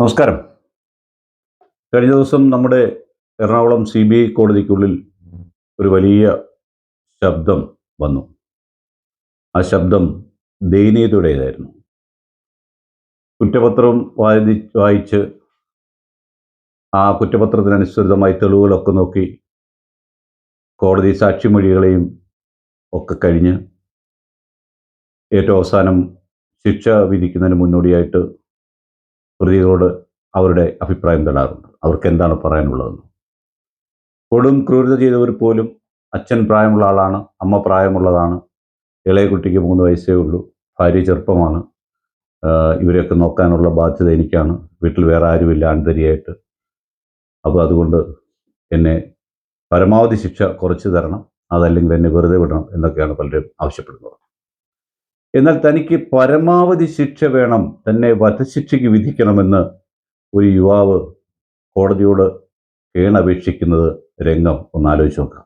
നമസ്കാരം. കഴിഞ്ഞ ദിവസം നമ്മുടെ എറണാകുളം സി ബി ഐ കോടതിക്കുള്ളിൽ ഒരു വലിയ ശബ്ദം വന്നു. ആ ശബ്ദം ദയനീയതയുടേതായിരുന്നു. കുറ്റപത്രം വായി വായിച്ച് ആ കുറ്റപത്രത്തിനനുസൃതമായി തെളിവുകളൊക്കെ നോക്കി കോടതി സാക്ഷിമൊഴികളെയും ഒക്കെ കഴിഞ്ഞ് ഏറ്റവും അവസാനം ശിക്ഷ വിധിക്കുന്നതിന് മുന്നോടിയായിട്ട് പ്രതികളോട് അവരുടെ അഭിപ്രായം തേടാറുണ്ട്. അവർക്ക് എന്താണ് പറയാനുള്ളതെന്ന്. കൊടും ക്രൂരത ചെയ്തവർ പോലും അച്ഛൻ പ്രായമുള്ള ആളാണ് അമ്മ പ്രായമുള്ളതാണ് ഇളയ കുട്ടിക്ക് മൂന്ന് വയസ്സേ ഉള്ളൂ ഭാര്യ ചെറുപ്പമാണ് ഇവരെയൊക്കെ നോക്കാനുള്ള ബാധ്യത എനിക്കാണ് വീട്ടിൽ വേറെ ആരുമില്ല അൺതരിയായിട്ട് അപ്പോൾ അതുകൊണ്ട് എന്നെ പരമാവധി ശിക്ഷ കുറച്ച് തരണം അതല്ലെങ്കിൽ എന്നെ വെറുതെ വിടണം എന്നൊക്കെയാണ് പലരും ആവശ്യപ്പെടുന്നത്. എന്നാൽ തനിക്ക് പരമാവധി ശിക്ഷ വേണം തന്നെ വധശിക്ഷയ്ക്ക് വിധിക്കണമെന്ന് ഒരു യുവാവ് കോടതിയോട് കേണപേക്ഷിക്കുന്നത് രംഗം. ഒന്ന് ആലോചിച്ച് നോക്കാം.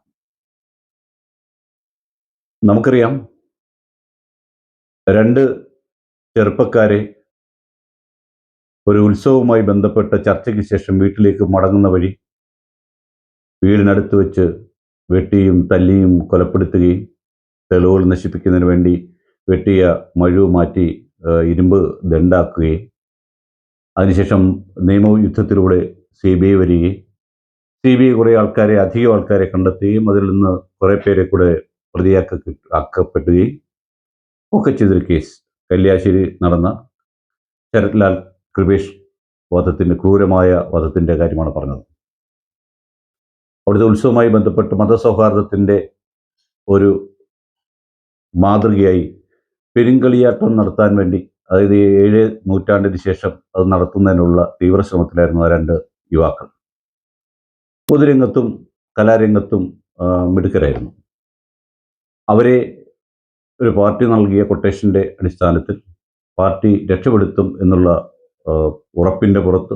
നമുക്കറിയാം രണ്ട് ചെറുപ്പക്കാരെ ഒരു ഉത്സവവുമായി ബന്ധപ്പെട്ട ചർച്ചയ്ക്ക് ശേഷം വീട്ടിലേക്ക് മടങ്ങുന്ന വഴി വീടിനടുത്ത് വെച്ച് വെട്ടിയും തല്ലിയും കൊലപ്പെടുത്തുകയും തെളിവുകൾ നശിപ്പിക്കുന്നതിന് വേണ്ടി വെട്ടിയ മഴു മാറ്റി ഇരുമ്പ് ദണ്ടാക്കുകയും അതിനുശേഷം നിയമയുദ്ധത്തിലൂടെ സി ബി ഐ വരികയും സി ബി ഐ കുറേ ആൾക്കാരെ അധികം ആൾക്കാരെ കണ്ടെത്തുകയും അതിൽ നിന്ന് കുറേ പേരെ കൂടെ പ്രതിയാക്ക ആക്കപ്പെടുകയും ഒക്കെ ചെയ്തൊരു കേസ് കല്യാശ്ശേരി നടന്ന ശരത്ലാൽ കൃപേഷ് വധത്തിന്റെ ക്രൂരമായ വധത്തിന്റെ കാര്യമാണ് പറഞ്ഞത്. അവിടുത്തെ ഉത്സവവുമായി ബന്ധപ്പെട്ട് മതസൗഹാർദ്ദത്തിന്റെ ഒരു മാതൃകയായി പെരുങ്കളിയാട്ടം നടത്താൻ വേണ്ടി അതായത് ഏഴ് നൂറ്റാണ്ടിന് ശേഷം അത് നടത്തുന്നതിനുള്ള തീവ്രശ്രമത്തിലായിരുന്നു ആ രണ്ട് യുവാക്കൾ. പൊതുരംഗത്തും കലാരംഗത്തും മിടുക്കരായിരുന്നു. അവരെ ഒരു പാർട്ടി നൽകിയ കൊട്ടേഷന്റെ അടിസ്ഥാനത്തിൽ പാർട്ടി രക്ഷപ്പെടുത്തും എന്നുള്ള ഉറപ്പിന്റെ പുറത്ത്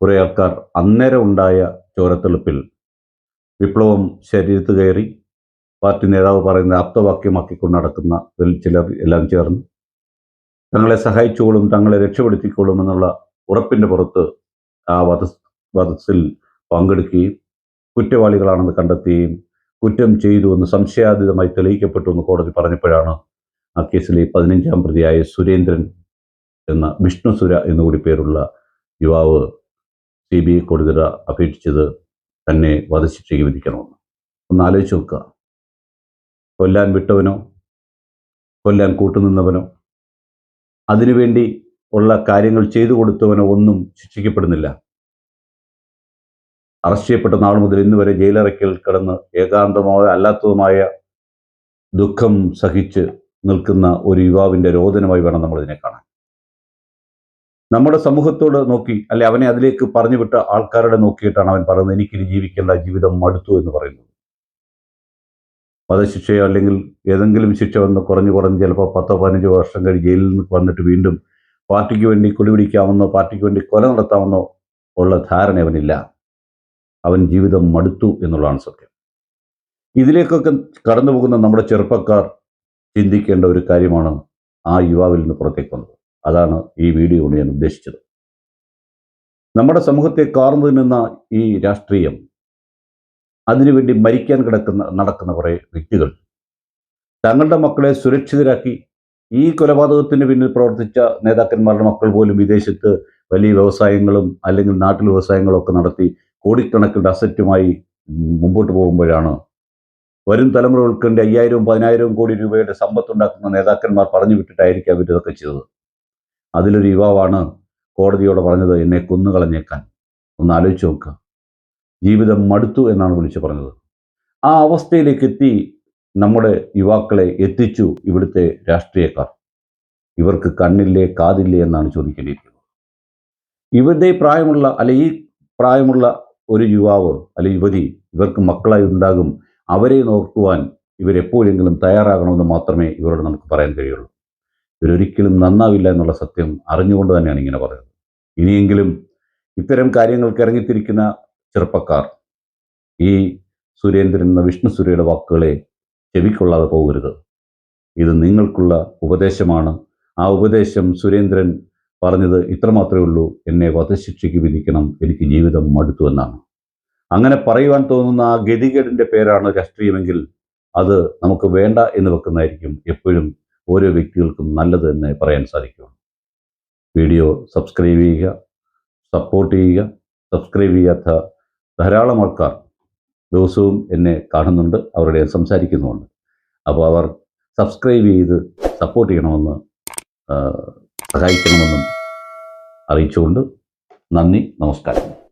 കുറേ ആൾക്കാർ അന്നേരം ഉണ്ടായ ചോരത്തെളുപ്പിൽ വിപ്ലവം ശരീരത്ത് കയറി പാർട്ടി നേതാവ് പറയുന്ന ആപ്തവാക്യമാക്കിക്കൊണ്ട് നടക്കുന്ന ചിലർ എല്ലാം ചേർന്ന് തങ്ങളെ സഹായിച്ചോളും തങ്ങളെ രക്ഷപ്പെടുത്തിക്കോളും എന്നുള്ള ഉറപ്പിന്റെ പുറത്ത് ആ വധ വധത്തിൽ പങ്കെടുക്കുകയും കുറ്റവാളികളാണെന്ന് കണ്ടെത്തുകയും കുറ്റം ചെയ്തു എന്ന് സംശയാതീതമായി തെളിയിക്കപ്പെട്ടു എന്ന് കോടതി പറഞ്ഞപ്പോഴാണ് ആ കേസിലെ പതിനഞ്ചാം പ്രതിയായ സുരേന്ദ്രൻ എന്ന വിഷ്ണുസുര എന്നുകൂടി പേരുള്ള യുവാവ് സി ബി ഐ കോടതിയുടെ അപേക്ഷിച്ചത് തന്നെ വധശിക്ഷയ്ക്ക് വിധിക്കണമെന്ന്. ഒന്ന് ആലോചിച്ച് നോക്കുക. കൊല്ലാൻ വിട്ടവനോ കൊല്ലാൻ കൂട്ടുനിന്നവനോ അതിനുവേണ്ടി ഉള്ള കാര്യങ്ങൾ ചെയ്തു കൊടുത്തവനോ ഒന്നും ശിക്ഷിക്കപ്പെടുന്നില്ല. അറസ്റ്റ് ചെയ്യപ്പെട്ട നാൾ മുതൽ ഇന്ന് വരെ ജയിലറയ്ക്കൽ കിടന്ന് ഏകാന്തമോ അല്ലാത്തതുമായ ദുഃഖം സഹിച്ച് നിൽക്കുന്ന ഒരു യുവാവിന്റെ രോദനമായി വേണം നമ്മൾ ഇതിനെ കാണാൻ. നമ്മുടെ സമൂഹത്തോട് നോക്കി അല്ലെ അവനെ അതിലേക്ക് പറഞ്ഞു വിട്ട ആൾക്കാരുടെ നോക്കിയിട്ടാണ് അവൻ പറയുന്നത് എനിക്കിനി ജീവിക്കേണ്ട ജീവിതം മടുത്തു എന്ന് പറയുന്നത്. വധശിക്ഷയോ അല്ലെങ്കിൽ ഏതെങ്കിലും ശിക്ഷ വന്ന് കുറഞ്ഞു കുറഞ്ഞ് ചിലപ്പോൾ പത്തോ പതിനഞ്ചോ വർഷം കഴിഞ്ഞ് ജയിലിൽ നിന്ന് വന്നിട്ട് വീണ്ടും പാർട്ടിക്ക് വേണ്ടി കുടിപിടിക്കാമെന്നോ പാർട്ടിക്ക് വേണ്ടി കൊല നടത്താമെന്നോ ഉള്ള ധാരണ അവനില്ല. അവൻ ജീവിതം മടുത്തു എന്നുള്ളതാണ് സത്യം. ഇതിലേക്കൊക്കെ കടന്നു പോകുന്ന നമ്മുടെ ചെറുപ്പക്കാർ ചിന്തിക്കേണ്ട ഒരു കാര്യമാണ് ആ യുവാവിൽ നിന്ന് പുറത്തേക്ക് വന്നത്. അതാണ് ഈ വീഡിയോ കൊണ്ട് ഞാൻ ഉദ്ദേശിച്ചത്. നമ്മുടെ സമൂഹത്തെ കാർന്നു നിന്ന ഈ രാഷ്ട്രീയം അതിനുവേണ്ടി മരിക്കാൻ കിടക്കുന്ന നടക്കുന്ന കുറേ വ്യക്തികൾ. തങ്ങളുടെ മക്കളെ സുരക്ഷിതരാക്കി ഈ കൊലപാതകത്തിന് പിന്നിൽ പ്രവർത്തിച്ച നേതാക്കന്മാരുടെ മക്കൾ പോലും വിദേശത്ത് വലിയ വ്യവസായങ്ങളും അല്ലെങ്കിൽ നാട്ടിൽ വ്യവസായങ്ങളും ഒക്കെ നടത്തി കോടിക്കണക്കിന്റെ അസറ്റുമായി മുമ്പോട്ട് പോകുമ്പോഴാണ് വരും തലമുറകൾക്ക് വേണ്ടി അയ്യായിരവും പതിനായിരവും കോടി രൂപയുടെ സമ്പത്തുണ്ടാക്കുന്ന നേതാക്കന്മാർ പറഞ്ഞു വിട്ടിട്ടായിരിക്കാം ഇതൊക്കെ ചെയ്തത്. അതിലൊരു യുവാവാണ് കോടതിയോട് പറഞ്ഞത് എന്നെ കൊന്നുകളഞ്ഞേക്കാൻ. ഒന്ന് ആലോചിച്ച് നോക്കുക ജീവിതം മടുത്തു എന്നാണ് വിളിച്ചു പറഞ്ഞത്. ആ അവസ്ഥയിലേക്ക് എത്തി നമ്മുടെ യുവാക്കളെ എത്തിച്ചു ഇവിടുത്തെ രാഷ്ട്രീയക്കാർ. ഇവർക്ക് കണ്ണില്ലേ കാതില്ലേ എന്നാണ് ചോദിക്കേണ്ടിയിരിക്കുന്നത്. ഇവരുടെ പ്രായമുള്ള അല്ലെ ഈ പ്രായമുള്ള ഒരു യുവാവ് അല്ലെ യുവതി ഇവർക്ക് മക്കളായി ഉണ്ടാകും. അവരെ നോക്കുവാൻ ഇവരെപ്പോഴെങ്കിലും തയ്യാറാകണമെന്ന് മാത്രമേ ഇവരോട് നമുക്ക് പറയാൻ കഴിയുള്ളൂ. ഇവരൊരിക്കലും നന്നാവില്ല എന്നുള്ള സത്യം അറിഞ്ഞുകൊണ്ട് തന്നെയാണ് ഇങ്ങനെ പറയുന്നത്. ഇനിയെങ്കിലും ഇത്തരം കാര്യങ്ങൾക്ക് ഇറങ്ങിത്തിരിക്കുന്ന ചെറുപ്പക്കാർ. ഈ സുരേന്ദ്രൻ എന്ന വിഷ്ണു സുരയുടെ വാക്കുകളെ ചെവിക്കൊള്ളാതെ പോകരുത്. ഇത് നിങ്ങൾക്കുള്ള ഉപദേശമാണ്. ആ ഉപദേശം സുരേന്ദ്രൻ പറഞ്ഞത് ഇത്രമാത്രമേ ഉള്ളൂ. എന്നെ വധശിക്ഷയ്ക്ക് വിധിക്കണം. എനിക്ക് ജീവിതം മടുത്തു എന്നാണ്. അങ്ങനെ പറയുവാൻ തോന്നുന്ന ആ ഗതികേടിന്റെ പേരാണ് രാഷ്ട്രീയമെങ്കിൽ അത് നമുക്ക് വേണ്ട എന്ന് വെക്കുന്നതായിരിക്കും എപ്പോഴും ഓരോ വ്യക്തികൾക്കും നല്ലത് എന്ന് പറയാൻ സാധിക്കും. വീഡിയോ സബ്സ്ക്രൈബ് ചെയ്യുക സപ്പോർട്ട് ചെയ്യുക സബ്സ്ക്രൈബ് ചെയ്യാത്ത ധാരാളം ആൾക്കാർ ദിവസവും എന്നെ കാണുന്നുണ്ട് അവരുടെ സംസാരിക്കുന്നുണ്ട് അപ്പോൾ അവർ സബ്സ്ക്രൈബ് ചെയ്ത് സപ്പോർട്ട് ചെയ്യണമെന്ന് സഹായിക്കണമെന്നും അറിയിച്ചുകൊണ്ട് നന്ദി നമസ്കാരം.